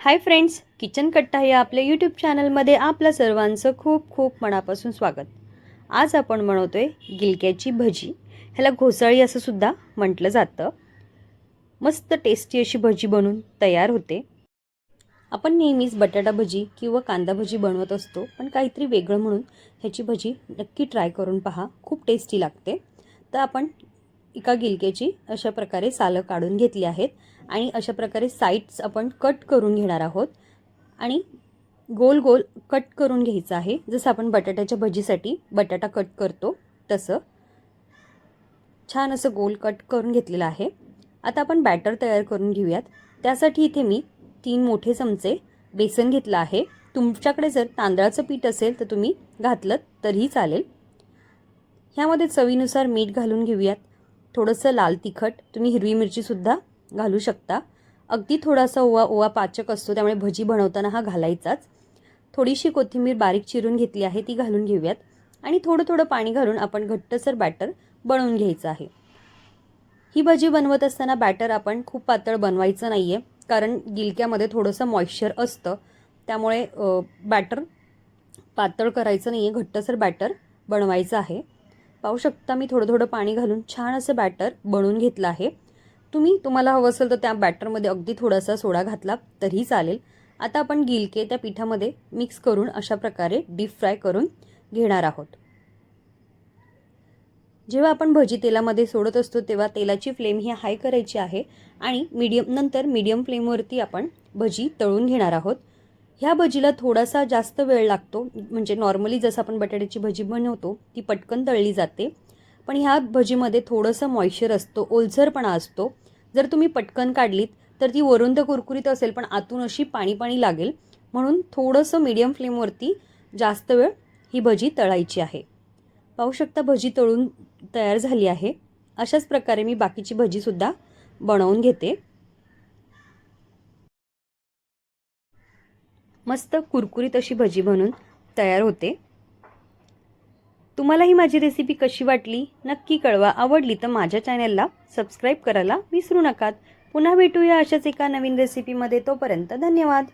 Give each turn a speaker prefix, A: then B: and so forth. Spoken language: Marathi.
A: हाय फ्रेंड्स किचन कट्टा या आपल्या यूट्यूब चॅनलमध्ये आपल्या सर्वांचं खूप खूप मनापासून स्वागत. आज आपण बनवतोय गिलक्याची भजी. ह्याला घोसाळी असं सुद्धा म्हटलं जातं. मस्त टेस्टी अशी भजी बनून तयार होते. आपण नेहमीच बटाटा भजी किंवा कांदा भजी बनवत असतो पण काहीतरी वेगळं म्हणून ह्याची भजी नक्की ट्राय करून पहा. खूप टेस्टी लागते. तर आपण एका गिलकेची अशा प्रकारे सालं काढून घेतली आहेत आणि अशा प्रकारे साईड्स आपण कट करून घेणार आहोत. आणि गोल गोल कट करून घ्यायचं आहे. जसं आपण बटाट्याच्या भजीसाठी बटाटा कट करतो तसं. छान असं गोल कट करून घेतलेलं आहे. आता आपण बॅटर तयार करून घेऊयात. त्यासाठी इथे मी तीन मोठे चमचे बेसन घेतलं आहे. तुमच्याकडे जर तांदळाचं पीठ असेल तर तुम्ही घातलं तरीही चालेल. ह्यामध्ये चवीनुसार मीठ घालून घेऊयात. थोडंसं लाल तिखट तुम्ही हिरवी मिरचीसुद्धा घालू शकता. अगदी थोडासा ओवा ओवा पाचक असतो त्यामुळे भजी बनवताना हा घालायचाच. थोडीशी कोथिंबीर बारीक चिरून घेतली आहे ती घालून घेऊयात. आणि थोडं थोडं पाणी घालून आपण घट्टसर बॅटर बनवून घ्यायचं आहे. ही भजी बनवत असताना बॅटर आपण खूप पातळ बनवायचं नाही आहे कारण गिलक्यामध्ये थोडंसं मॉइश्चर असतं. त्यामुळे बॅटर पातळ करायचं नाही आहे घट्टसर बॅटर बनवायचं आहे. पाहू शकता मी थोडं थोडं पाणी घालून छान असं बॅटर बनवून घेतलं आहे. तुम्ही तुम्हाला हवं असेल तर त्या बॅटरमध्ये अगदी थोडासा सोडा घातला तरीही चालेल. आता आपण गिलके त्या पिठामध्ये मिक्स करून अशा प्रकारे डीप फ्राय करून घेणार आहोत. जेव्हा आपण भजी तेलामध्ये सोडत असतो तेव्हा तेलाची फ्लेम ही हाय करायची आहे आणि मीडियम नंतर मीडियम फ्लेमवरती आपण भजी तळून घेणार आहोत. ह्या भजीला थोडासा जास्त वेळ लागतो. म्हणजे नॉर्मली जसं आपण बटाट्याची भजी बनवतो ती पटकन तळली जाते. पण ह्या भजीमध्ये थोडंसं मॉइश्चर असतो ओलसरपणा असतो. जर तुम्ही पटकन काढलीत तर ती वरून तर कुरकुरीत असेल पण आतून अशी पाणी पाणी लागेल. म्हणून थोडंसं मीडियम फ्लेमवरती जास्त वेळ ही भजी तळायची आहे. पाहू शकता भजी तळून तयार झाली आहे. अशाच प्रकारे मी बाकीची भजीसुद्धा बनवून घेते. मस्त कुरकुरीत अशी भजी बनून तयार होते. तुम्हाला ही माझी रेसिपी कशी वाटली नक्की कळवा. आवडली तर माझ्या चॅनलला सबस्क्राईब करायला विसरू नका. पुन्हा भेटूया अशाच एका नवीन रेसिपीमध्ये तोपर्यंत धन्यवाद.